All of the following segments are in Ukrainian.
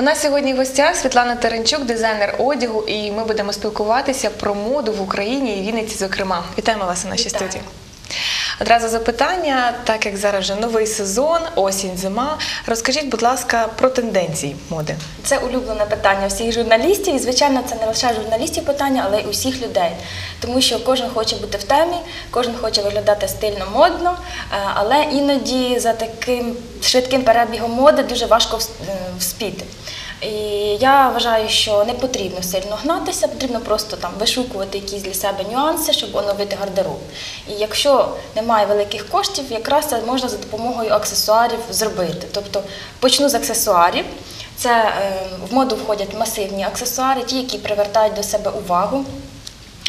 У нас сьогодні в гостях Світлана Теренчук, дизайнер одягу, і ми будемо спілкуватися про моду в Україні і Вінниці, зокрема. Вітаємо вас у нашій Вітаю. студії. Одразу запитання, так як зараз вже новий сезон, осінь, зима. Розкажіть, будь ласка, про тенденції моди. Це улюблене питання всіх журналістів, і звичайно, це не лише журналістів питання, але й усіх людей. Тому що кожен хоче бути в темі, кожен хоче виглядати стильно, модно, е, але іноді за таким швидким перебігом моди дуже важко е, вспіти. І я вважаю, що не потрібно сильно гнатися, потрібно просто там вишукувати якісь для себе нюанси, щоб оновити гардероб. І якщо немає великих коштів, якраз це можна за допомогою аксесуарів зробити. Тобто почну з аксесуарів. Це е, в моду входять масивні аксесуари, ті, які привертають до себе увагу.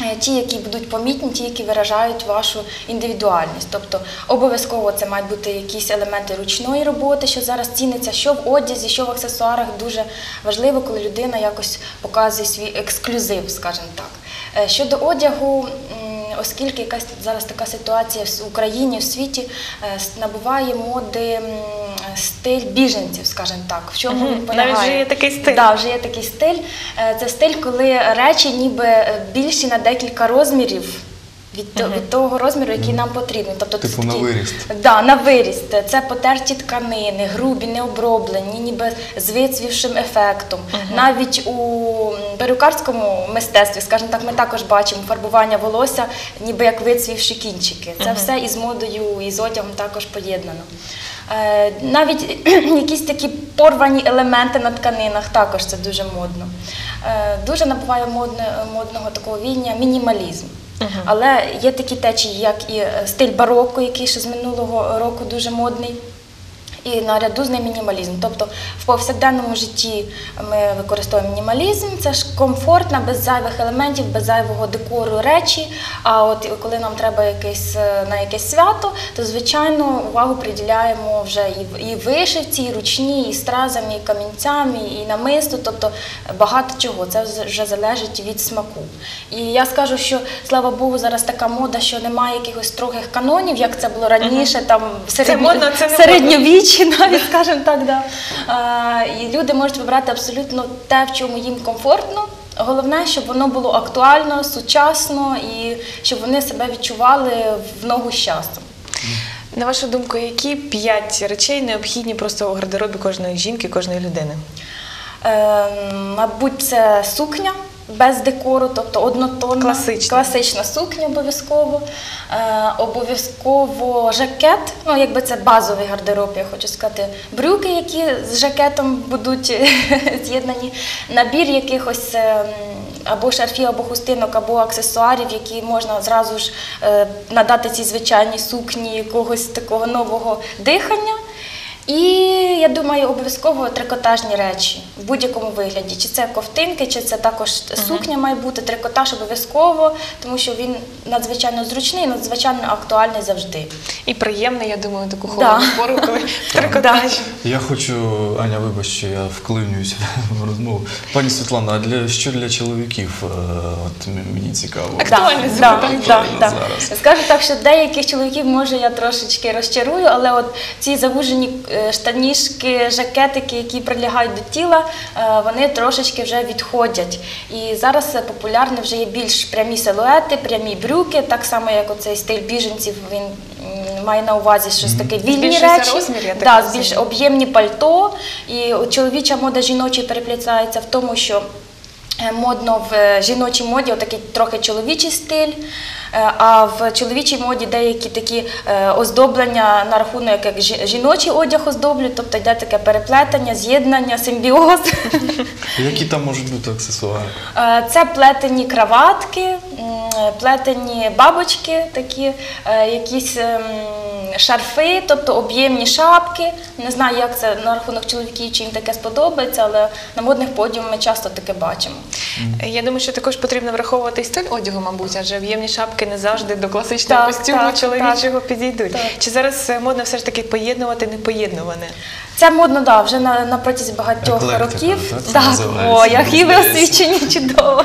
Е, Ті, які будуть помітні, ті, які виражають вашу індивідуальність. Тобто обов'язково це мають бути якісь елементи ручної роботи, що зараз ціниться, що в одязі, що в аксесуарах дуже важливо, коли людина якось показує свій ексклюзив, скажімо так. Е, Щодо одягу, оскільки якась зараз така ситуація в Україні, в світі, е, набуває моди стиль біженців, скажімо так. В чому він полягає? Навіть вже є такий стиль. Да, вже є такий стиль. Е, Це стиль, коли речі ніби е, більші на декілька розмірів. Від, то- від того розміру, який нам потрібен. Тобто Типу на такі- виріст. Да, на виріст. Це потерті тканини, грубі, необроблені, ніби з вицвівшим ефектом. Навіть у перукарському мистецтві, скажімо так, ми також бачимо фарбування волосся, ніби як вицвівші кінчики. Це все із модою і з одягом також поєднано. Е, Навіть якісь такі порвані елементи на тканинах також це дуже модно. Е, Дуже набуває модного такого війня мінімалізм. Але є такі течії, як і е, стиль бароко, який ще з минулого року дуже модний. І наряду з ним мінімалізм. Тобто в повсякденному житті ми використовуємо мінімалізм, це ж комфортна, без зайвих елементів, без зайвого декору речі. А от коли нам треба якесь, е, на якесь свято, то звичайно увагу приділяємо вже і, і вишивці, і ручні, і стразами, і камінцями, і намисту, тобто багато чого. Це вже залежить від смаку. І я скажу, що слава Богу, зараз така мода, що немає якихось строгих канонів, як це було раніше, там в середньовіччі, навіть скажімо так. Да. А, і люди можуть вибрати абсолютно те, в чому їм комфортно. Головне, щоб воно було актуально, сучасно і щоб вони себе відчували в ногу з часом. На вашу думку, які п'ять речей необхідні просто у гардеробі кожної жінки, кожної людини? Е, мабуть, це сукня без декору, тобто однотонна. Класична. Класична сукня обов'язково. Е, обов'язково жакет, ну якби це базовий гардероб, я хочу сказати. Брюки, які з жакетом будуть з'єднані, набір якихось. е, Або шарфів, або хустинок, або аксесуарів, які можна зразу ж е, надати цій звичайній сукні якогось такого нового дихання. І я думаю, обов'язково трикотажні речі в будь-якому вигляді. Чи це ковтинки, чи це також сукня має бути, трикотаж обов'язково, тому що він надзвичайно зручний, надзвичайно актуальний завжди. І приємне, я думаю, таку Да. холодну пору, коли в трикотажі. Я хочу, Аня, вибач, що я вклинююся в розмову. Пані Світлана, а для що для чоловіків? Е, От мені цікаво. Актуальне Да, запитання. да, да. зараз. Скажу так, що деяких чоловіків може я трошечки розчарую, але от ці завужені штанішки, жакетики, які прилягають до тіла, е, вони трошечки вже відходять. І зараз е, популярні вже є більш прямі силуети, прямі брюки, так само як оцей стиль біженців. Він має на увазі щось таке вільні речі. розмір, так да, збільш об'ємні пальто. І чоловіча мода жіночої переплітається в тому, що Е, Модно в е, жіночій моді отакий трохи чоловічий стиль, е, а в чоловічій моді деякі такі е, оздоблення на рахунок як жіночий одяг оздоблюють, тобто йде таке переплетення, з'єднання, симбіоз. Які там можуть бути аксесуари? Е, Це плетені краватки, плетені бабочки, такі е, якісь ем, шарфи, тобто об'ємні шапки. Не знаю, як це на рахунок чоловіків, чи їм таке сподобається, але на модних подіумах ми часто таке бачимо. Я думаю, що також потрібно враховувати і стиль одягу, мабуть, адже об'ємні шапки не завжди до класичного Так, костюму так, чоловічого підійдуть. Так. Чи зараз е, модно все ж таки поєднувати непоєднуване? Це модно, да, вже на, на протязі багатьох Еклектика, років. так це так, о, які мені ви освічені чудово.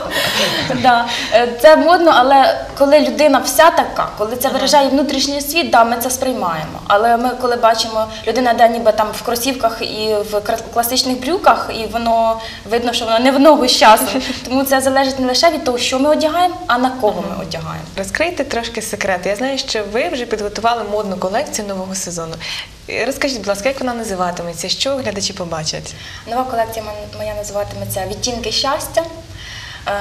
да. Е, Це модно, але коли людина вся така, коли це виражає внутрішній світ, да, ми це сприймаємо. Але ми, коли бачимо людина, де ніби там в кросівках і в класичних брюках, і воно видно, що воно не в ногу з часом. Тому це залежить не лише від того, що ми одягаємо, а на кого ми одягаємо. Розкрийте трошки секрет. Я знаю, що ви вже підготували модну колекцію нового сезону. Розкажіть, будь ласка, як вона називатиметься? Що глядачі побачать? Нова колекція моя називатиметься Відтінки щастя. Е,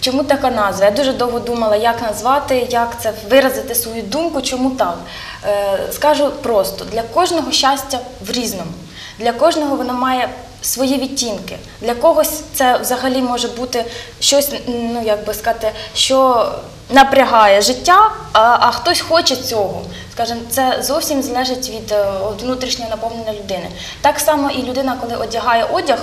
Чому така назва? Я дуже довго думала, як назвати, як це виразити свою думку, чому так. Е, Скажу просто: для кожного щастя в різному. Для кожного воно має свої відтінки. Для когось це взагалі може бути щось, ну як би сказати, що напрягає життя, а, а хтось хоче цього. Скажем, це зовсім залежить від е, внутрішнього наповнення людини. Так само і людина, коли одягає одяг,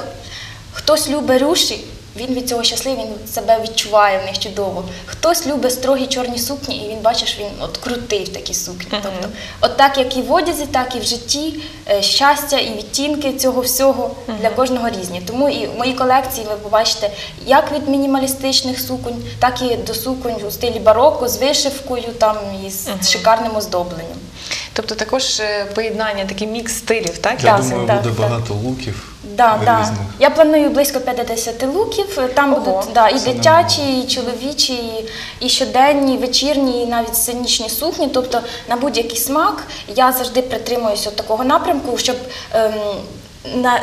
хтось любить руші, він від цього щасливий, він себе відчуває в них чудово. Хтось любить строгі чорні сукні, і він бачиш, він от крутий в такій сукні. Тобто, от так як і в одязі, так і в житті е, щастя і відтінки цього всього для кожного різні. Тому і в моїй колекції ви побачите як від мінімалістичних суконь, так і до суконь у стилі бароко з вишивкою там і з шикарним оздобленням. Тобто також е, поєднання, такий мікс стилів, так? Я Так, думаю, так, буде так. багато луків Да, да. Я планую близько 50 луків. Там Ого, будуть да, і це дитячі, і чоловічі, і, і щоденні, і вечірні, і навіть сценічні сукні. Тобто на будь-який смак я завжди притримуюся такого напрямку, щоб ем, на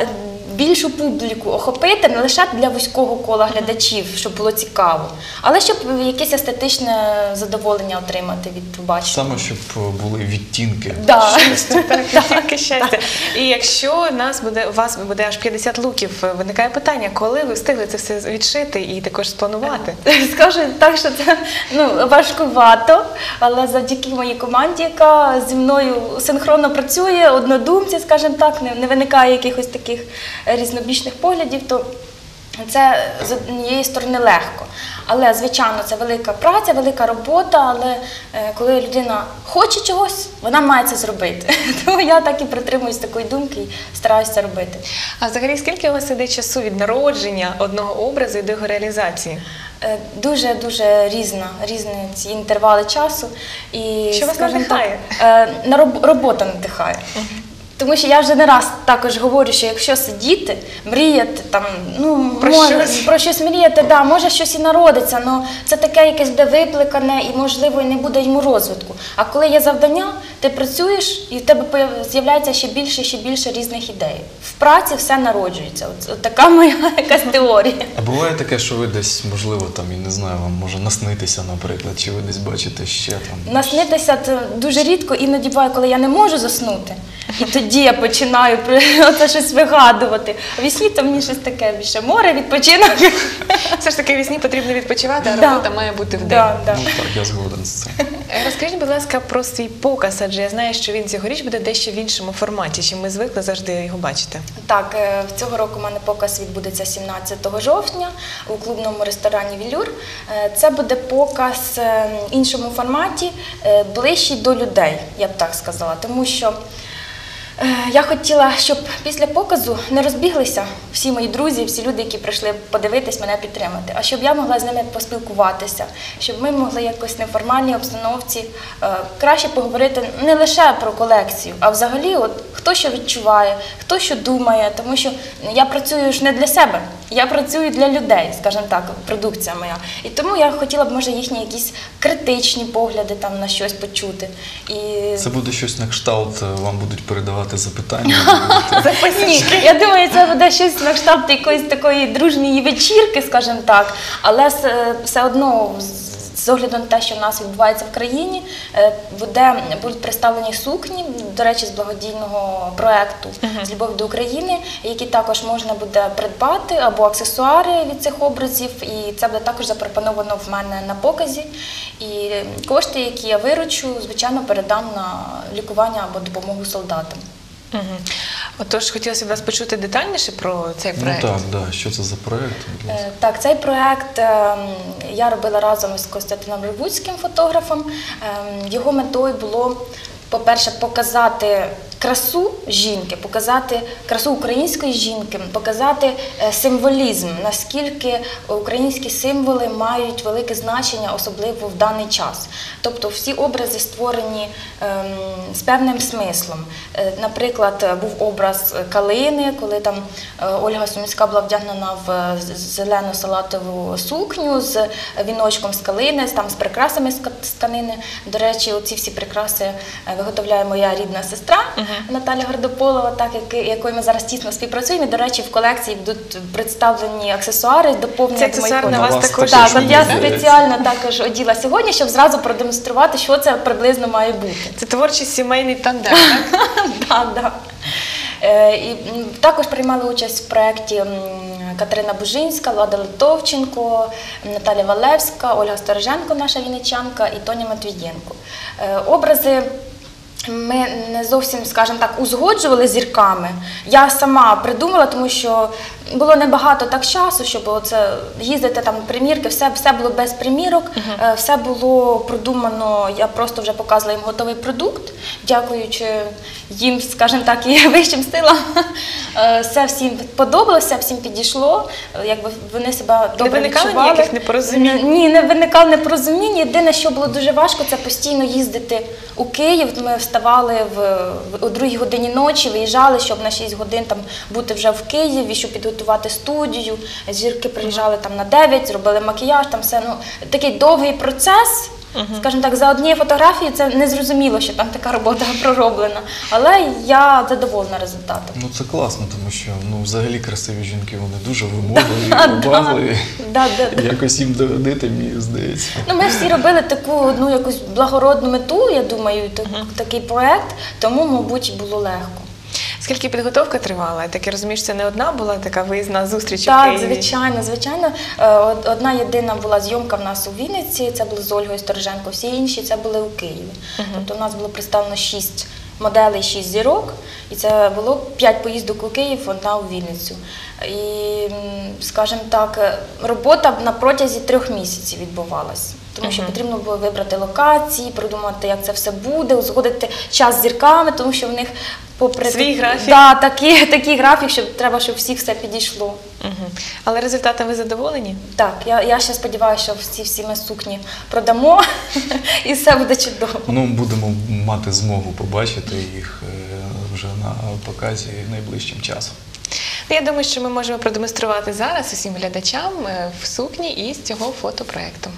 більшу публіку охопити не лише для вузького кола глядачів, щоб було цікаво, але щоб якесь естетичне задоволення отримати від побачення. Саме щоб були відтінки. Да. Так, тільки щастя. І якщо нас буде у вас буде аж 50 луків, виникає питання, коли ви встигли це все відшити і також спланувати? Скажу так, що це ну, важкувато, але завдяки моїй команді, яка зі мною синхронно працює, однодумці, скажімо так, не, не виникає якихось таких різнобічних поглядів, то це з однієї сторони легко. Але, звичайно, це велика праця, велика робота, але е, коли людина хоче чогось, вона має це зробити. Тому я так і притримуюсь такої думки і стараюся це робити. А взагалі, скільки у вас іде часу від народження одного образу і до його реалізації? Е, Дуже дуже різна, різні ці інтервали часу. І Що вас надихає? Так, е, на роб- робота надихає. Тому що я вже не раз також говорю, що якщо сидіти, мріяти там, ну Про може, щось. про щось мріяти, да, може щось і народиться, але це таке якесь буде викликане і можливо і не буде йому розвитку. А коли є завдання, ти працюєш і в тебе з'являється ще більше, ще більше різних ідей. В праці все народжується. От, от така моя якась теорія. А буває таке, що ви десь, можливо, там, і не знаю, вам може наснитися, наприклад, чи ви десь бачите ще там. Наснитися це дуже рідко, іноді буває, коли я не можу заснути. І тоді я починаю оце щось вигадувати. А вісні то мені щось таке більше море, відпочинок. Все ж таки вісні потрібно відпочивати, а Да. робота має бути в день. Да, да. Ну так, я згоден з цим. Е, Розкажіть, будь ласка, про свій показ, адже я знаю, що він цьогоріч буде дещо в іншому форматі, чим ми звикли завжди його бачити. Так, е, цього року у мене показ відбудеться 17 жовтня у клубному ресторані Вілюр. Е, Це буде показ в іншому форматі, ближчий до людей, я б так сказала. Тому що я хотіла, щоб після показу не розбіглися всі мої друзі, всі люди, які прийшли подивитись, мене підтримати, а щоб я могла з ними поспілкуватися, щоб ми могли якось в неформальній обстановці е, краще поговорити не лише про колекцію, а взагалі, от хто що відчуває, хто що думає, тому що я працюю ж не для себе, я працюю для людей, скажімо так, продукція моя. І тому я хотіла б, може, їхні якісь критичні погляди там на щось почути. І Це буде щось на кшталт, е, вам будуть передавати запитання. Ні, я думаю, це буде щось на кшталт якоїсь такої дружньої вечірки, скажімо так. Але все одно, з- огляду на те, що в нас відбувається в країні, е, буде, будуть представлені сукні, до речі, з благодійного проекту з любові до України, які також можна буде придбати, або аксесуари від цих образів. І це буде також запропоновано в мене на показі. І кошти, які я виручу, звичайно, передам на лікування або допомогу солдатам. Угу. Отож, хотілося б вас почути детальніше про цей Ну так, да. що це за проєкт? Е, Так, цей проект ем, я робила разом із Костянтином Рибуцьким фотографом. Ем, Його метою було, по-перше, показати красу жінки, показати красу української жінки, показати е, символізм, наскільки українські символи мають велике значення, особливо в даний час. Тобто всі образи створені ем, з певним смислом. Е, Наприклад, був образ калини, коли там е, Ольга Сумська була вдягнена в зелену салатову сукню з віночком з калини, там з прикрасами з ка- тканини. До речі, оці всі прикраси виготовляє моя рідна сестра Наталя Гордополова, так як якою ми зараз тісно співпрацюємо. І, до речі, в колекції будуть представлені аксесуари, доповнені Це до моїх аксесуар на вас також. так, от я спеціально також оділа сьогодні, щоб зразу продемонструвати, що це приблизно має бути. Це творчий сімейний тандем. так? Да. Е, І також приймали участь в проєкті Катерина Бужинська, Влада Литовченко, Наталя Валевська, Ольга Стороженко, наша вінничанка і Тоня Матвієнко. Е, Образи ми не зовсім, скажімо так, узгоджували зірками. Я сама придумала, тому що було небагато так часу, щоб оце їздити там примірки, все, все було без примірок, е, все було продумано. Я просто вже показувала їм готовий продукт, дякуючи їм, скажімо так, і вищим силам. Е, Все всім подобалося, всім підійшло. е, Якби вони себе добре виникало відчували. ніяких непорозумінь? Ні, не виникало непорозумінь. Єдине, що було дуже важко, це постійно їздити у Київ. Ми вставали в, в о другій годині ночі, виїжджали, щоб на 6 годин там бути вже в Києві, щоб підготувати студію. Зірки приїжджали там на 9, зробили макіяж, там все. Ну такий довгий процес. Скажімо так, за однією фотографією це не зрозуміло, що там така робота пророблена. Але я задоволена результатом. Ну це класно, тому що ну взагалі красиві жінки вони дуже вимогливі, обагливі. Да, да, да. Якось їм догодити, мені здається. Ну, ми всі робили таку одну якусь благородну мету, я думаю, так- такий проект, тому, мабуть, було легко. Скільки підготовка тривала? Я так і розумію, це не одна була така виїзна зустріч Так, Києві. звичайно, звичайно. Е, Одна єдина була зйомка в нас у Вінниці, це були з Ольгою Стороженко, всі інші це були у Києві. Тобто у нас було представлено шість моделей, шість зірок, і це було п'ять поїздок у Київ, одна у Вінницю. І, скажімо так, робота на протязі трьох місяців відбувалася. Тому що потрібно було вибрати локації, продумати, як це все буде, узгодити час з зірками, тому що в них попри Свій графік. Да, такий, такий графік, що треба, щоб всіх все підійшло. Мгм. Але результатом ви задоволені? Так, я, я ще сподіваюся, що всі всі ми сукні продамо і все буде чудово. Ну, будемо мати змогу побачити їх е, вже на показі найближчим часом. Ну, Я думаю, що ми можемо продемонструвати зараз усім глядачам е, в сукні із цього фотопроекту.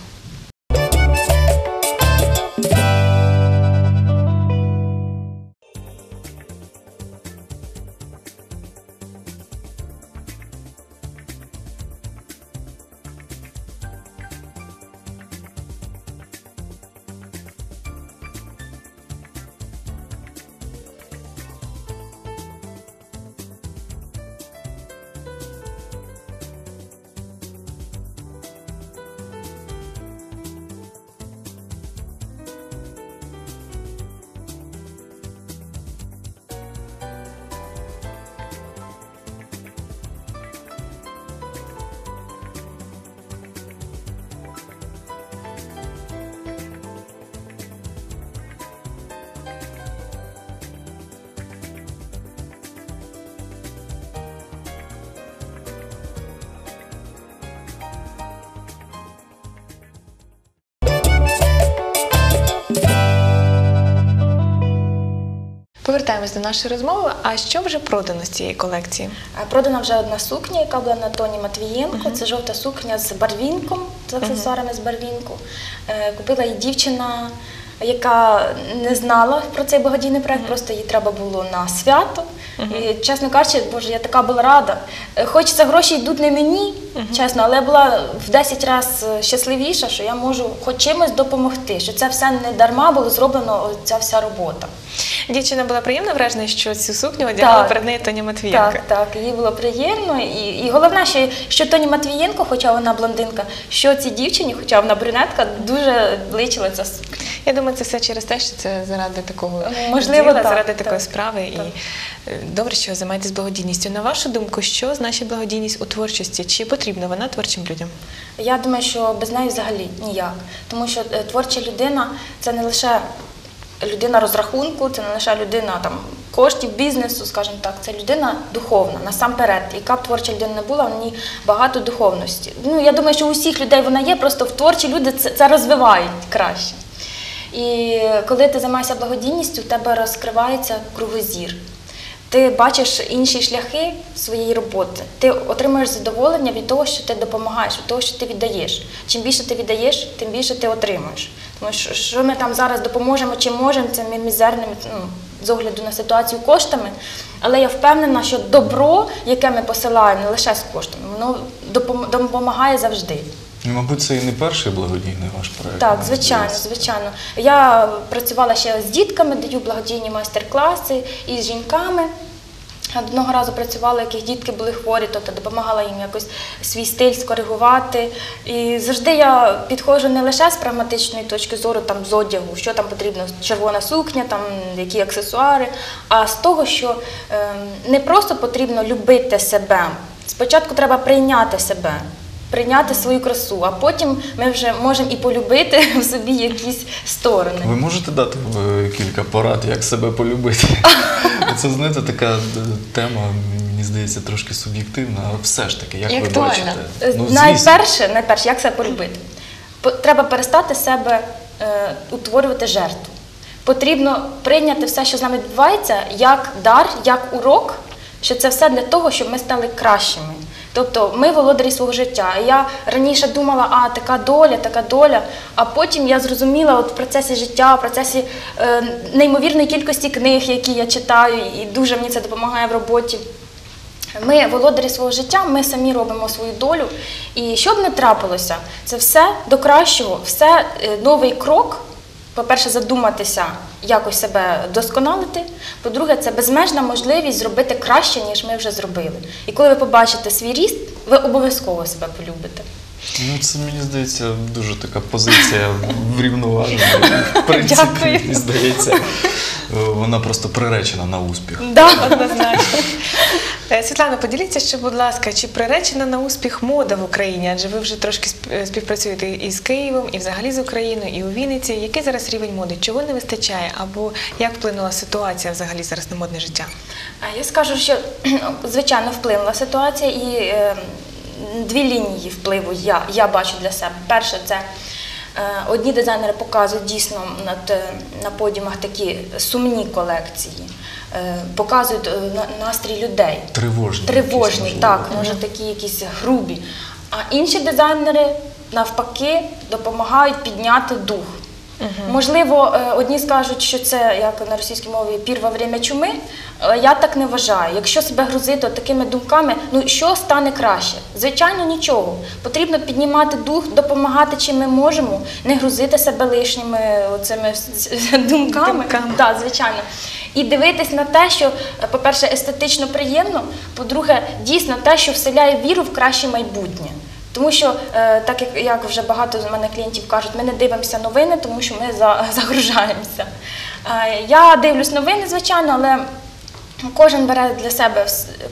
Повертаємось до нашої розмови. А що вже продано з цієї колекції? Продана вже одна сукня, яка була на тоні Матвієнко. Це жовта сукня з барвінком, з аксесуарами з барвінку. Е, Купила її дівчина, яка не знала про цей благодійний проект, просто їй треба було на свято. І, чесно кажучи, боже, я така була рада. Е, Хоч це гроші йдуть не мені, чесно, але я була в 10 разів щасливіша, що я можу хоч чимось допомогти, що це все не дарма було зроблено ця вся робота. Дівчина була приємно вражена, що цю сукню одягла Так. перед нею Тоня Матвієнка. Так, так, їй було приємно. І, і головне, що, що Тоні Матвієнко, хоча вона блондинка, що цій дівчині, хоча вона брюнетка, дуже личила ця сукня. Я думаю, це все через те, що це заради такого Можливо, діла, так, заради так, такої справи. так. І е, добре, що ви займаєтесь благодійністю. На вашу думку, що значить благодійність у творчості? Чи потрібна вона творчим людям? Я думаю, що без неї взагалі ніяк. Тому що е, творча людина це не лише людина розрахунку, це не лише людина там коштів бізнесу, скажімо так, це людина духовна, насамперед. Яка б творча людина не була, в ній багато духовності. Ну, я думаю, що у всіх людей вона є, просто в творчі люди це, це розвивають краще. І коли ти займаєшся благодійністю, у тебе розкривається кругозір. Ти бачиш інші шляхи своєї роботи. Ти отримуєш задоволення від того, що ти допомагаєш, від того, що ти віддаєш. Чим більше ти віддаєш, тим більше ти отримуєш. Тому що що ми там зараз допоможемо чи можемо, це ми мізерними ну, з огляду на ситуацію коштами. Але я впевнена, що добро, яке ми посилаємо не лише з коштами, воно допомагає завжди. Ну, Мабуть, це і не перший благодійний ваш проект. Так, звичайно, звичайно. Я працювала ще з дітками, даю благодійні майстер-класи і з жінками. Одного разу працювала, яких дітки були хворі, тобто допомагала їм якось свій стиль скоригувати. І завжди я підходжу не лише з прагматичної точки зору, там з одягу, що там потрібно, червона сукня, там які аксесуари, а з того, що ем, не просто потрібно любити себе. Спочатку треба прийняти себе прийняти свою красу, а потім ми вже можемо і полюбити в собі якісь сторони. Ви можете дати е, кілька порад, як себе полюбити? Це, знаєте, така е, тема, мені здається, трошки суб'єктивна, але все ж таки, як І ви актуальна. бачите? Е, Ну, звісно. найперше, найперше, як себе полюбити? По- Треба перестати себе е, утворювати жертву. Потрібно прийняти все, що з нами відбувається, як дар, як урок, що це все для того, щоб ми стали кращими. Тобто ми володарі свого життя. Я раніше думала, а така доля, така доля. А потім я зрозуміла от в процесі життя, в процесі е, неймовірної кількості книг, які я читаю, і дуже мені це допомагає в роботі. Ми володарі свого життя, ми самі робимо свою долю. І що б не трапилося, це все до кращого, все е, новий крок. По-перше, задуматися, якось себе досконалити. По-друге, це безмежна можливість зробити краще, ніж ми вже зробили. І коли ви побачите свій ріст, ви обов'язково себе полюбите. Ну, це мені здається дуже така позиція врівноважена. В принципі, Дякую. мені здається, вона просто приречена на успіх. Да. Однозначно. Е, Світлана, поділіться ще, будь ласка, чи приречена на успіх мода в Україні? Адже ви вже трошки сп- е, співпрацюєте і з Києвом, і взагалі з Україною, і у Вінниці. Який зараз рівень моди? Чого не вистачає? Або як вплинула ситуація взагалі зараз на модне життя? А Я скажу, що звичайно вплинула ситуація і е, дві лінії впливу я, я бачу для себе. Перше, це е, одні дизайнери показують дійсно над, е, на подіумах такі сумні колекції, е, показують настрій людей. Тривожні. Тривожні, якісь, так, може такі якісь грубі. А інші дизайнери навпаки допомагають підняти дух. Можливо, е, одні скажуть, що це як на російській мові пір во время чуми. Я так не вважаю. Якщо себе грузити такими думками, ну що стане краще? Звичайно, нічого. Потрібно піднімати дух, допомагати чим ми можемо, не грузити себе лишніми оцими думками. Думками. Так, звичайно. І дивитись на те, що, е, по-перше, естетично приємно, по-друге, дійсно те, що вселяє віру в краще майбутнє. Тому що, е, так як, як вже багато з мене клієнтів кажуть, ми не дивимося новини, тому що ми за, загружаємося. Е, я дивлюсь новини, звичайно, але Кожен бере для себе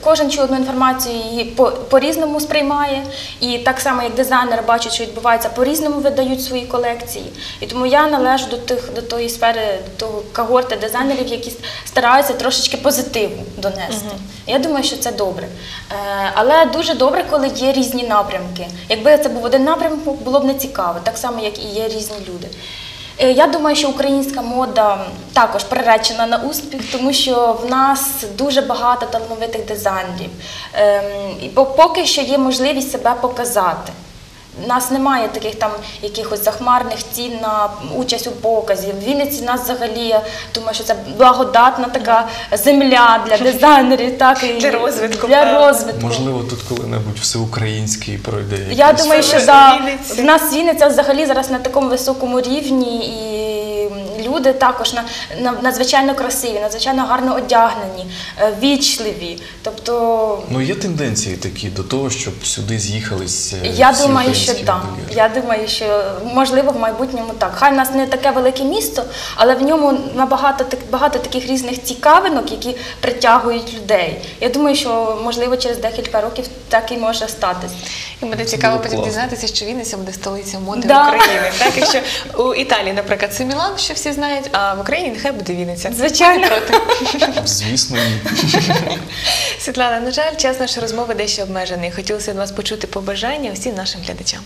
кожен чує одну інформацію її по- по-різному сприймає. І так само, як дизайнери бачать, що відбувається, по-різному видають свої колекції. І тому я належу до тих до тої сфери, до того когорти дизайнерів, які стараються трошечки позитиву донести. Я думаю, що це добре. Е, але дуже добре, коли є різні напрямки. Якби це був один напрямок, було б не цікаво, так само, як і є різні люди. Е, Я думаю, що українська мода також приречена на успіх, тому що в нас дуже багато талановитих дизайнерів. Ем, поки що є можливість себе показати. У нас немає таких там якихось захмарних цін на участь у показі. В Вінниці нас взагалі, я думаю, що це благодатна така земля для дизайнерів, так і Для розвитку, Для розвитку. Можливо, тут коли-небудь всеукраїнський пройде. Я думаю, що за да, в нас Вінниця взагалі зараз на такому високому рівні, і люди також на, на, надзвичайно красиві, надзвичайно гарно одягнені, е, вічливі. Тобто Ну, є тенденції такі до того, щоб сюди з'їхались. е, я думаю, що так. Я думаю, що можливо в майбутньому так. Хай в нас не таке велике місто, але в ньому набагато так багато таких різних цікавинок, які притягують людей. Я думаю, що можливо через декілька років так і може статися. І буде цікаво було потім класно. дізнатися, що Вінниця буде столиця моди Да. України. Так, якщо у Італії, наприклад, це Мілан, що всі знають, а в Україні нехай буде Вінниця. Звичайно. Проти. Звісно. Ні. Світлана, на жаль, час нашої розмови дещо обмежений. Хотілося від вас почути побажання усім нашим глядачам.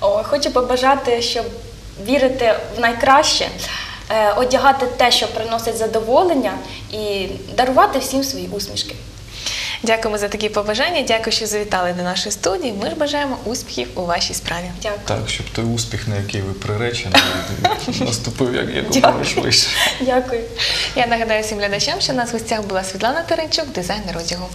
О, хочу побажати, щоб вірити в найкраще, е, одягати те, що приносить задоволення, і дарувати всім свої усмішки. Дякуємо за такі побажання. Дякую, що завітали до нашої студії. Ми ж бажаємо успіхів у вашій справі. Дякую. Так, щоб той успіх, на який ви приречені, наступив як якомога швидше. Дякую. Я нагадаю всім глядачам, що у нас в гостях була Світлана Теренчук, дизайнер одягу.